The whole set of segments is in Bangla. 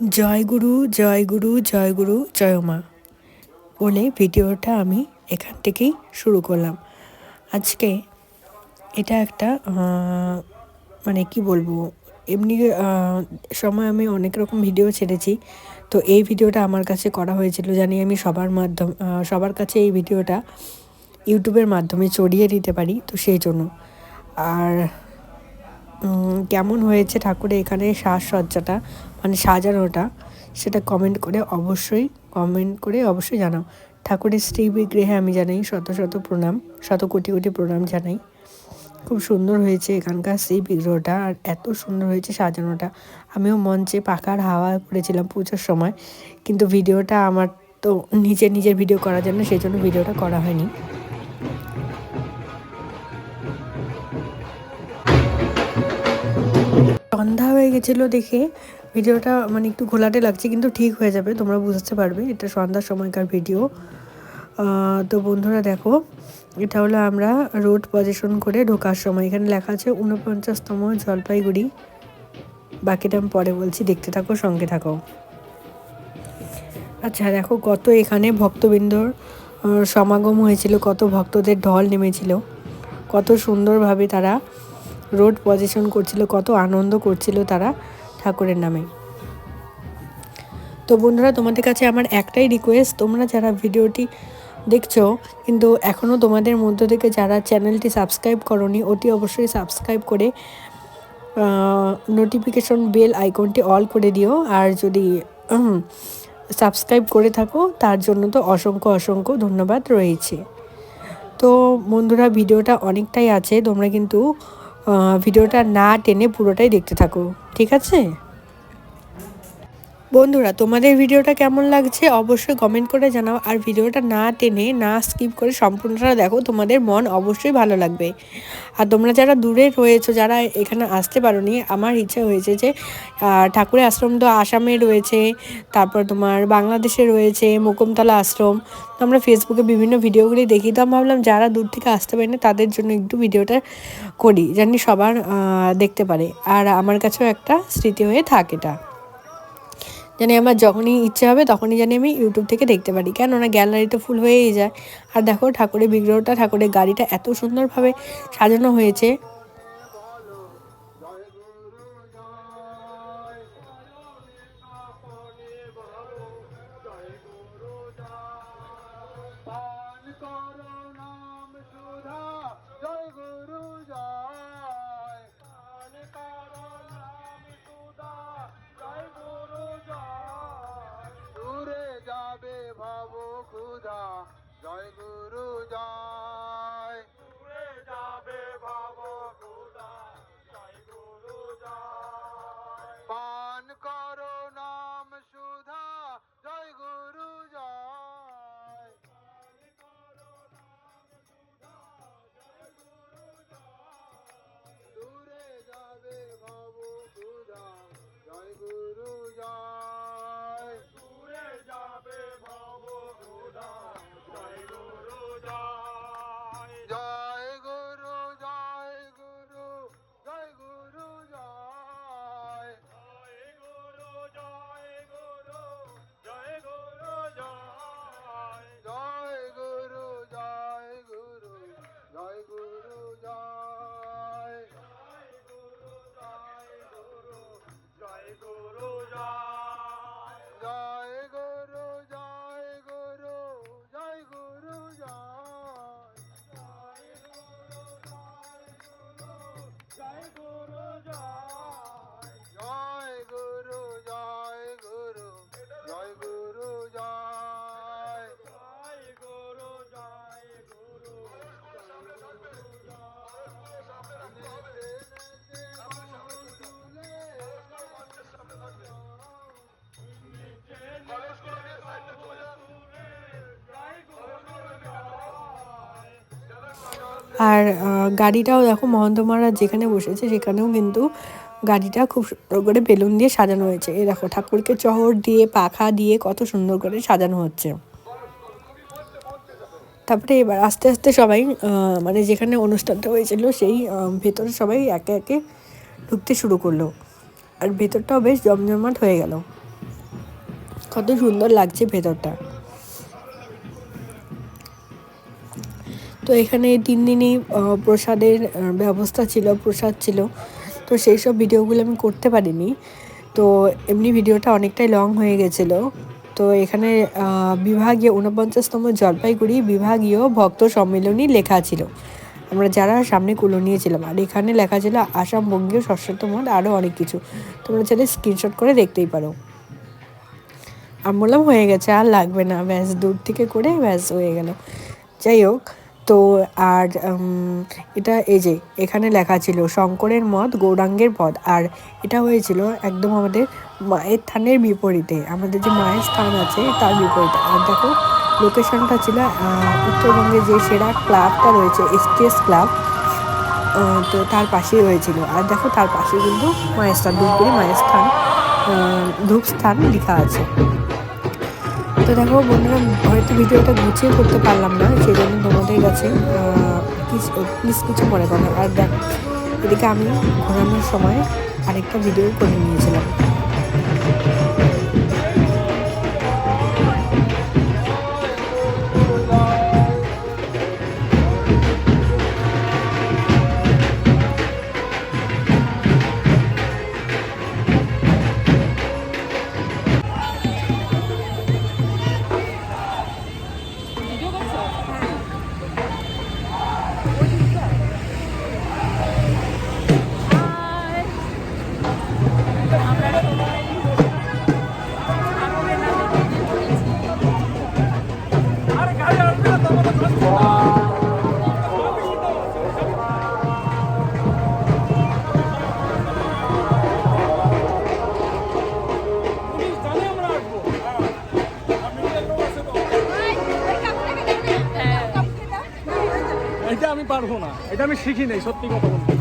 জয় গুরু জয় গুরু জয় গুরু, জয় মা বলে ভিডিওটা আমি এখান থেকেই শুরু করলাম। আজকে এটা একটা মানে কি বলব, এমনি সময় আমি অনেক রকম ভিডিও ছেড়েছি, তো এই ভিডিওটা আমার কাছে করা হয়েছিল জানি আমি সবার মাধ্যম সবার কাছে এই ভিডিওটা ইউটিউবের মাধ্যমে চড়িয়ে দিতে পারি, তো সেই জন্য। আর কেমন হয়েছে ঠাকুরের এখানে সাজসজ্জাটা? মানে সাজানোটা, সেটা কমেন্ট করে অবশ্যই কমেন্ট করে অবশ্যই জানাও। ঠাকুরের শ্রী বিগ্রহে আমি জানাই শত শত প্রণাম, শত কোটি কোটি প্রণাম জানাই। খুব সুন্দর হয়েছে এখানকার সেই বিগ্রহটা আর এত সুন্দর হয়েছে সাজানোটা। আমিও মঞ্চে পাখার হাওয়া করেছিলাম পুজোর সময়, কিন্তু ভিডিওটা আমার তো নিজের নিজের ভিডিও করার জন্য সেই জন্য ভিডিওটা করা হয়নি। সন্ধ্যা হয়ে গেছিল দেখে ভিডিওটা মানে একটু ঘোলাটে লাগছে, কিন্তু ঠিক হয়ে যাবে, তোমরা বুঝতে পারবে। এটা সন্ধ্যার সময়কার ভিডিও তো বন্ধুরা দেখো, এটা হলো আমরা রোড পজিশন করে ঢোকার সময়। এখানে লেখা আছে উনপঞ্চাশতম জলপাইগুড়ি। বাকিটা আমি পরে বলছি, দেখতে থাকো, সঙ্গে থাকো। আচ্ছা দেখো কত এখানে ভক্তবৃন্দর সমাগম হয়েছিল, কত ভক্তদের ঢল নেমেছিল, কত সুন্দরভাবে তারা রোড পজিশন করছিল, কত আনন্দ করছিল তারা। ঠাকুরের নামে। তো বন্ধুরা, তোমাদের কাছে আমার একটাই রিকোয়েস্ট তোমরা যারা ভিডিওটি দেখছ, কিন্তু এখনও তোমাদের মধ্য থেকে যারা চ্যানেলটি সাবস্ক্রাইব করনি, অতি অবশ্যই সাবস্ক্রাইব করে নোটিফিকেশন বেল আইকনটি অল করে দিও। আর যদি সাবস্ক্রাইব করে থাকো, তার জন্য তো অসংখ্য অসংখ্য ধন্যবাদ রয়েছে। তো বন্ধুরা, ভিডিওটা অনেকটাই আছে, তোমরা কিন্তু ভিডিওটা না টেনে পুরোটাই দেখতে থাকো। ঠিক আছে? বন্ধুরা, তোমাদের ভিডিওটা কেমন লাগছে অবশ্যই কমেন্ট করে জানাও। আর ভিডিওটা না টেনে, না স্কিপ করে সম্পূর্ণটা দেখো, তোমাদের মন অবশ্যই ভালো লাগবে। আর তোমরা যারা দূরে রয়েছো, যারা এখানে আসতে পারোনি, আমার ইচ্ছা হয়েছে যে ঠাকুরের আশ্রম তো আসামে রয়েছে, তারপর তোমার বাংলাদেশে রয়েছে, মোকমতলা আশ্রম। তো আমরা ফেসবুকে বিভিন্ন ভিডিওগুলি দেখি। তো ভাবলাম, যারা দূর থেকে আসতে পারে না তাদের জন্য একটু ভিডিওটা করি জানি সবার দেখতে পারে। আর আমার কাছেও একটা স্মৃতি হয়ে থাকে এটা। জানি আমার যখনই ইচ্ছে হবে তখনই জানি আমি ইউটিউব থেকে দেখতে পারি। কেননা গ্যালারিতে ফুল হয়েই যায়। আর দেখো ঠাকুরের বিগ্রহটা, ঠাকুরের গাড়িটা এত সুন্দরভাবে সাজানো হয়েছে। আর গাড়িটাও দেখো মহন্ত মহারাজ যেখানে বসেছে সেখানেও কিন্তু গাড়িটা খুব সুন্দর করে বেলুন দিয়ে সাজানো হয়েছে। এ দেখো ঠাকুরকে চহর দিয়ে, পাখা দিয়ে কত সুন্দর করে সাজানো হচ্ছে। তারপরে এবার আস্তে আস্তে সবাই মানে যেখানে অনুষ্ঠানটা হয়েছিল সেই ভেতরে সবাই একে একে ঢুকতে শুরু করল। আর ভেতরটাও বেশ জমজমাট হয়ে গেল। কত সুন্দর লাগছে ভেতরটা। তো এখানে তিন দিনই প্রসাদের ব্যবস্থা ছিল, প্রসাদ ছিল। তো সেই সব ভিডিওগুলো আমি করতে পারিনি। তো এমনি ভিডিওটা অনেকটাই লং হয়ে গেছিল। তো এখানে বিভাগীয় ঊনপঞ্চাশতম জলপাইগুড়ি বিভাগীয় ভক্ত সম্মেলনী লেখা ছিল। আমরা যারা সামনে কুলো নিয়েছিলাম, আর এখানে লেখা ছিল, আসাম বঙ্গীয় সশস্ত্র মঠ আরও অনেক কিছু। তোমরা চাইলে স্ক্রিনশট করে দেখতেই পারো। আমি বললাম, হয়ে গেছে, আর লাগবে না। ব্যাস, দূর থেকে করে ব্যাস হয়ে গেল। যাই হোক তো আর এটা এই যে এখানে লেখা ছিল শঙ্করের মত গৌরাঙ্গের পদ। আর এটা হয়েছিল একদম আমাদের মায়ের স্থানের বিপরীতে। আমাদের যে মায়ের স্থান আছে তার বিপরীতে। আর দেখো লোকেশনটা ছিল উত্তরবঙ্গে যে সেরা ক্লাবটা রয়েছে এসটিএস ক্লাব তো তার পাশেই হয়েছিল। আর দেখো তার পাশে কিন্তু মায়ের স্থান ধূপগুড়ি মায়ের স্থান আহ, ধূপ স্থান লেখা আছে। তো দেখো বন্ধুরা, হয়তো ভিডিওটা গুছিয়ে করতে পারলাম না সেই জন্য তোমাদের কাছে প্লিজ কিছু মনে করো আর দেখ, এদিকে আমি ঘোরানোর সময় আরেকটা ভিডিও করে নিয়েছিলাম। এটা আমি পারব না। এটা আমি শিখি নাই সত্যি কথা বলতে।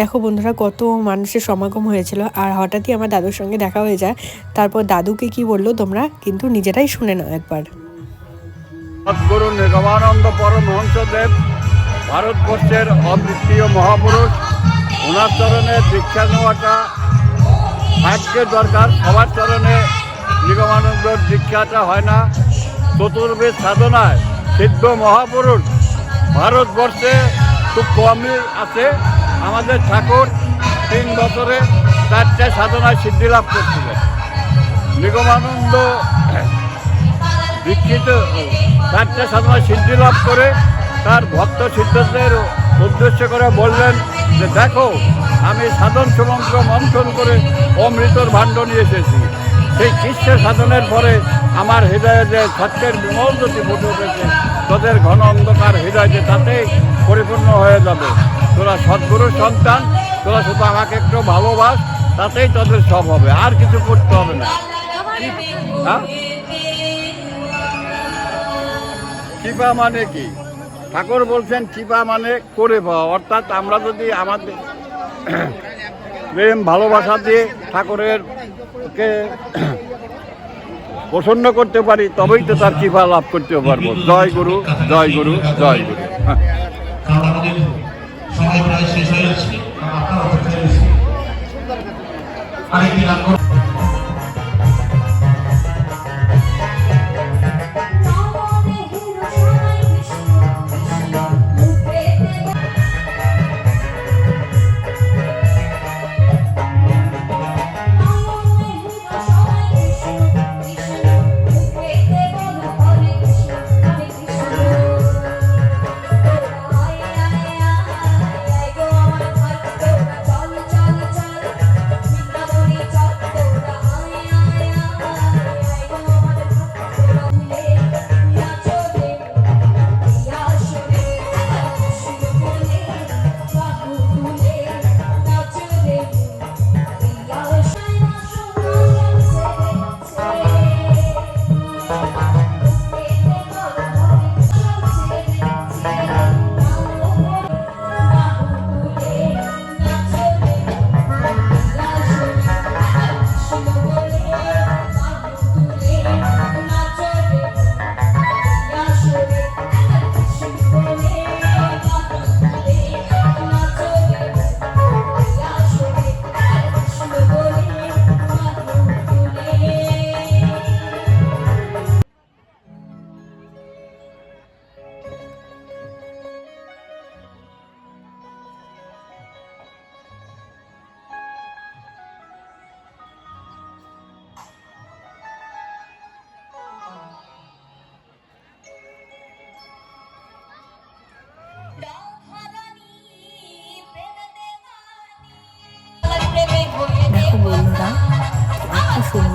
দেখো বন্ধুরা, কত মানুষের সমাগম হয়েছিল। আর হঠাৎই আমার দাদুর সঙ্গে দেখা হয়ে যায়। তারপর দাদুকে কি বলল তোমরা, কিন্তু নিজেরাই শুনে নাও একবার। সদ্গুরু নিগমানন্দ পরমহংসদেব, ভারতবর্ষের অদ্বিতীয় মহাপুরুষ, ওনার চরণে দীক্ষা নেওয়াটা ভাগ্যের দরকার। সবার চরণে নিগমানন্দর দীক্ষাটা হয় না। চতুর্বেদ সাধনায় সিদ্ধ মহাপুরুষ ভারতবর্ষে খুব কমই আছে। আমাদের ঠাকুর তিন বছরে চারটে সাধনায় সিদ্ধি লাভ করছিলেন। নিগমানন্দ দীক্ষিত চারটে সাধনা সিদ্ধি লাভ করে তার ভক্ত সিদ্ধদের উদ্দেশ্য করে বললেন যে, দেখো, আমি সাধন সমন্ত্র মন্থন করে অমৃতর ভাণ্ড নিয়ে এসেছি। সেই কৃষ্ণের সাধনের পরে আমার হৃদয়ে যে সত্যের বিমল জ্যোতি ফুটে উঠেছে, তোদের ঘন অন্ধকার হৃদয় যে তাতেই পরিপূর্ণ হয়ে যাবে। তোরা সদ্গুরুর সন্তান, তোরা শুধু আমাকে একটু ভালোবাস, তাতেই তোদের সব হবে, আর কিছু করতে হবে না। হ্যাঁ? কৃপা মানে কি? ঠাকুর বলছেন, কৃপা মানে করে পাওয়া। অর্থাৎ আমরা যদি আমাদের প্রেম, ভালোবাসা দিয়ে ঠাকুরের কে প্রসন্ন করতে পারি, তবেই তো তার কৃপা লাভ করতে পারব। জয় গুরু জয় গুরু জয় গুরু। সময় প্রায় শেষ হয়ে যাচ্ছে আপনারা অপেক্ষায়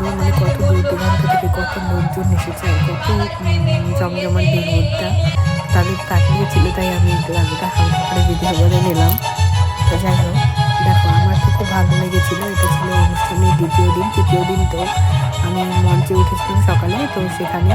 সুন্দর মানে কত দূর থেকে কত লোকজন এসেছে কত উম, জমজমাট বিরোধটা তাদের তাকিয়ে ছিল তাই আমি আগে হালকা করে ভিডিও করে নিলাম। তো যাই হোক দেখো আমার তো খুব ভালো লেগেছিলো। এটা ছিল অনুষ্ঠানের দ্বিতীয় দিন। তৃতীয় দিন তো আমি মঞ্চে উঠেছিলাম সকালে তো সেখানে